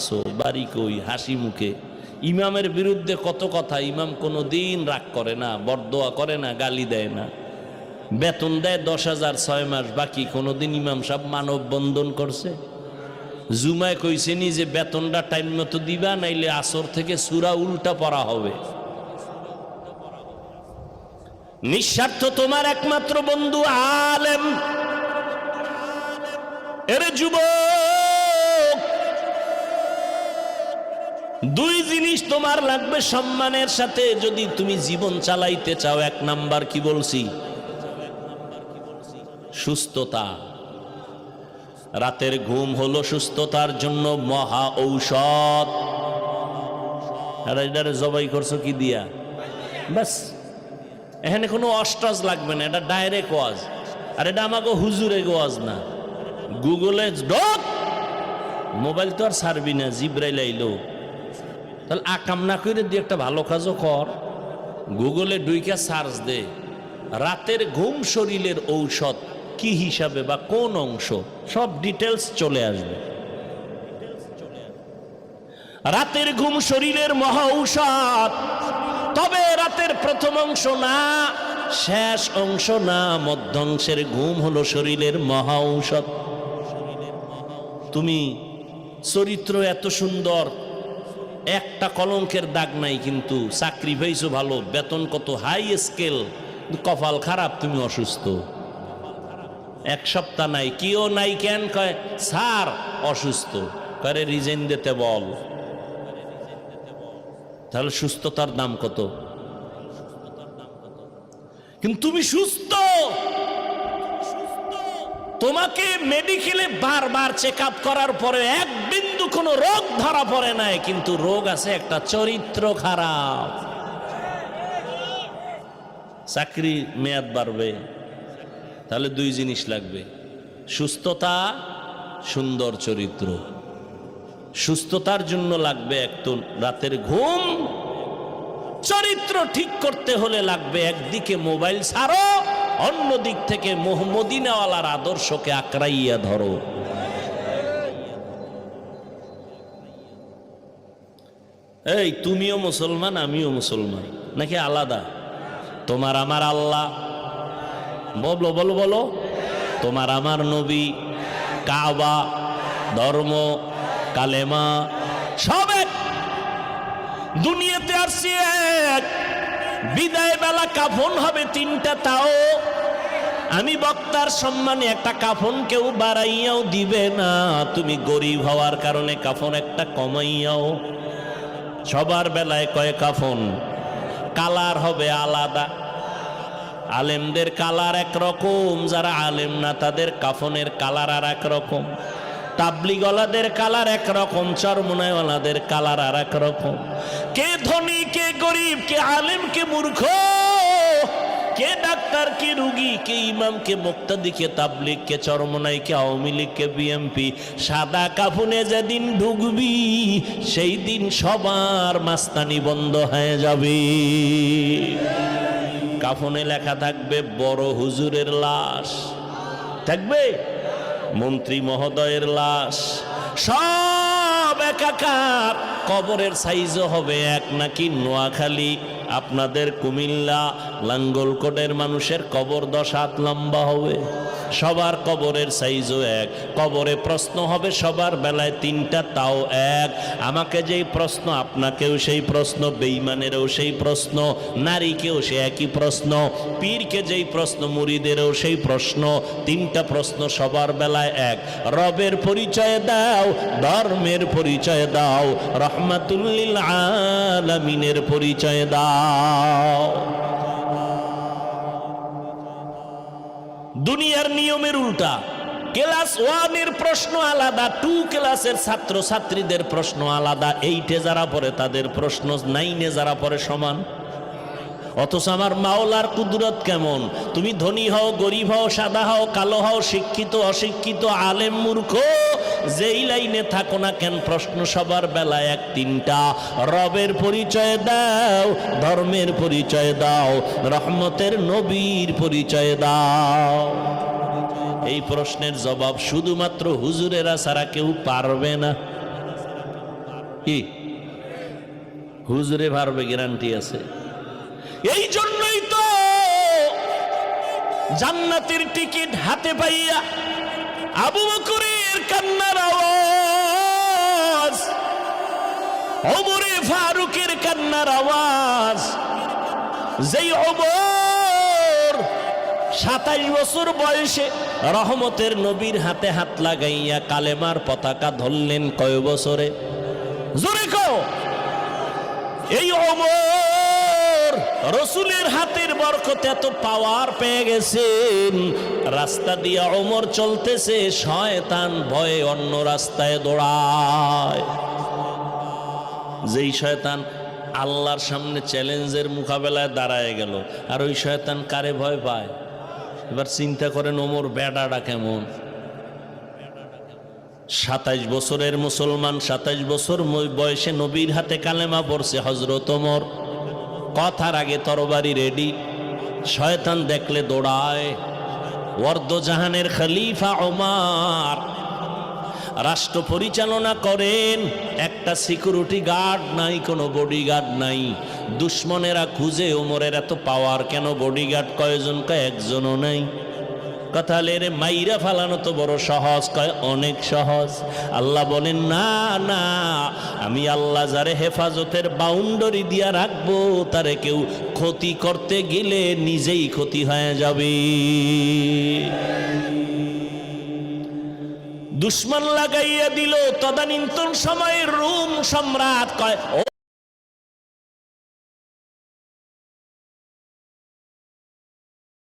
আছো বাড়ি কই, হাসি মুখে। ইমামের বিরুদ্ধে কত কথা, ইমাম কোনো দিন রাগ করে না, বরদোয়া করে না, গালি দেয় না। বেতন দেয় দশ হাজার ছয় মাস, বাকি কোনোদিন ইমাম সাহেব মানব বন্ধন করছে। জুমায় কইছেনি যে, বেতনটা টাইম মতো দিবা, নাইলে আসর থেকে সুরা উল্টা পড়া হবে। নিঃস্বার্থ তোমার একমাত্র বন্ধু আলেম। এর যুবক! দুই জিনিস তোমার লাগবে সম্মানের সাথে, যদি তুমি জীবন চালাইতে চাও, এক নাম্বার কি বলছি? সুস্থতা। রাতের ঘুম হলো সুস্থতার জন্য মহা ঔষধ। জবাই করছ কি দিয়া? বাস এখানে কোনো অস্টাজ লাগবে না, এটা ডাইরেক্ট ওয়াজ। আর এটা আমাকে হুজুরে ওয়াজ না। গুগলে ডক মোবাইল তো আর সারবি না, জিব্রাইল আইলো। তাহলে আকাম না করে দিয়ে একটা ভালো কাজও কর। গুগলে ডুইকা সার্চ দে, রাতের ঘুম শরীরের ঔষধ কি হিসাবে বা কোন অংশ, সব ডিটেলস চলে আসবে। রাতের ঘুম শরীরের মহা ঔষধ, তবে রাতের প্রথম অংশ না, শেষ অংশ না মধ্যাংশের ঘুম হলো শরীরের মহা ঔষধ। তুমি চরিত্র এত সুন্দর একটা কলঙ্কের দাগ নাই কিন্তু চাকরি পেয়েছ ভালো, বেতন কত হাই স্কেল কপাল খারাপ, তুমি অসুস্থ। এক সপ্তাহ নাই, কিও নাই কেন কয়, স্যার, অসুস্থ। করে রিজেন দিতে বল। তাহলে সুস্থতার দাম কত? কিন্তু তুমি সুস্থ। তোমাকে মেডিকেলে বারবার চেক আপ করার পরে এক বিন্দু কোনো রোগ ধরা পড়ে নাই, কিন্তু রোগ আছে একটা চরিত্র খারাপ। চাকরি মেয়াদ বাড়বে, তাহলে দুই জিনিস লাগবে। সুস্থতা, সুন্দর চরিত্র। সুস্থতার জন্য লাগবে এক তো রাতের ঘুম। চরিত্র ঠিক করতে হলে লাগবে একদিকে মোবাইল ছাড়ো অন্য দিক থেকে মোহাম্মদিনাওয়ালার আদর্শকে আঁকড়াইয়া ধরো। এই, তুমিও মুসলমান, আমিও মুসলমান। নাকি আলাদা? তোমার আমার আল্লাহ। বলো বলো বলো। তোমার আমার নবী, কাবা, ধর্ম, কালেমা, সব এক। দুনিয়াতে আসছি এক। বিদায় বেলা কাফন হবে তিনটা, তাও আমি বক্তার সম্মানে একটা কাফন কেউ বাড়াইয়াও দিবে না। তুমি গরিব হওয়ার কারণে কাফন একটা কমাইয়াও সবার বেলায় কয় কাফন? কালার হবে আলাদা। আলেমদের কালার একরকম, যারা আলেম না তাদের কাফনের কালার আর একরকম। তাবলিগলাদের কালার একরকম চরমনায়ওয়ালাদের কালার আর একরকম। কে ধনী, কে গরিব, কে আলেম, কে মূর্খ? ডাক্তার কে রুগী, কে ইমাম, কে মুক্তাদি, কে তাবলিগ, কে চরমনাই, কে আওয়ামী লীগ, কে বিএমপি, সাদা কাফনে যেদিন ঢুকবি, সেই দিন সবার মাস্তানি বন্ধ হয়ে যাবে। কাফনে লেখা থাকবে, বড় হুজুরের লাশ। থাকবে? মন্ত্রী মহোদয়ের লাশ। সব একাকার, কবরের সাইজও হবে এক নাকি নোয়াখালী। আপনাদের কুমিল্লা লাঙ্গলকোটের মানুষের কবর দশ হাত লম্বা হবে। সবার কবরের সাইজও এক। কবরে প্রশ্ন হবে, সবার বেলায় তিনটা, তাও এক। আমাকে যেই প্রশ্ন, আপনাকেও সেই প্রশ্ন বেইমানেরও সেই প্রশ্ন, নারীকেও সে একই প্রশ্ন, পীরকে যেই প্রশ্ন মুড়িদেরও সেই প্রশ্ন, তিনটা প্রশ্ন সবার বেলায় এক। রবের পরিচয় দাও, ধর্মের পরিচয় দাও, রহমাতুল্লিল আলমিনের পরিচয় দাও। দুনিয়ার নিয়মের উল্টা। ক্লাস ওয়ানের প্রশ্ন আলাদা, টু ক্লাসের ছাত্র ছাত্রীদের প্রশ্ন আলাদা, এইটে যারা পড়ে তাদের প্রশ্ন নাইনে যারা পড়ে সমান। অথচ আমার মাওলার কুদরত কেমন? তুমি ধনী হও, গরিব হও, সাদা হও, কালো হও, শিক্ষিত, অশিক্ষিত, আলেম, মূর্খ যেই লাইনে থাকো না কেন, প্রশ্ন সবার বেলায় এক তিনটা। রবের পরিচয় দাও, ধর্মের পরিচয় দাও, রহমতের নবীর পরিচয় দাও। এই প্রশ্নের জবাব শুধুমাত্র হুজুরেরা ছাড়া কেউ পারবে না। কি? হুজুরে পারবে, গ্যারান্টি আছে। এই জন্যই তো জান্নাতের টিকিট হাতে পাইয়া আবু বকরের কান্নার আওয়াজ, ওমরে ফারুকের কান্নার আওয়াজ, যেই ওমর সাতাইশ বছর বয়সে রহমতের নবীর হাতে হাত লাগাইয়া কালেমার পতাকা ধরলেন কয় বছরে? জোরে কও। এই অমর রসুলের হাতের বরকতে এত পাওয়ার পেয়ে গেছেন। রাস্তা দিয়ে অমর চলতেছে, শয়তান ভয়ে অন্য রাস্তায় দৌড়ায়। যেই শয়তান আল্লাহর সামনে চ্যালেঞ্জের মোকাবেলায় দাঁড়ায় গেল, আর ওই শয়তান কারে ভয় পায়? এবার চিন্তা করেন ওমর বেডাটা কেমন? সাতাইশ বছরের মুসলমান, সাতাইশ বছর বয়সে নবীর হাতে কালেমা পড়ছে হজরত ওমর। কথার আগে তরবারি রেডি শয়তান দেখলে দৌড়ায়। ওয়ার্দজাহানের খলিফা ওমার রাষ্ট্র পরিচালনা করেন। একটা সিকিউরিটি গার্ড নাই, কোনো বডিগার্ড নাই। দুশ্মনেরা খুঁজে ওমরের এত পাওয়ার কেন বডিগার্ড কয়জন কয় একজনও নাই। কথা হলে রে মাইরা ফালানো তো বড় সহজ, কয় অনেক সহজ। আল্লাহ বলেন, না না, আমি আল্লাহ যারে হেফাজতের বাউন্ডারি দিয়া রাখব, তারে কেউ ক্ষতি করতে গেলে নিজেই ক্ষতি হয়ে যাবে। দুশ্মন লাগাইয়া দিল, তদানীন্তন সময়ের রুম সম্রাট কয়, ও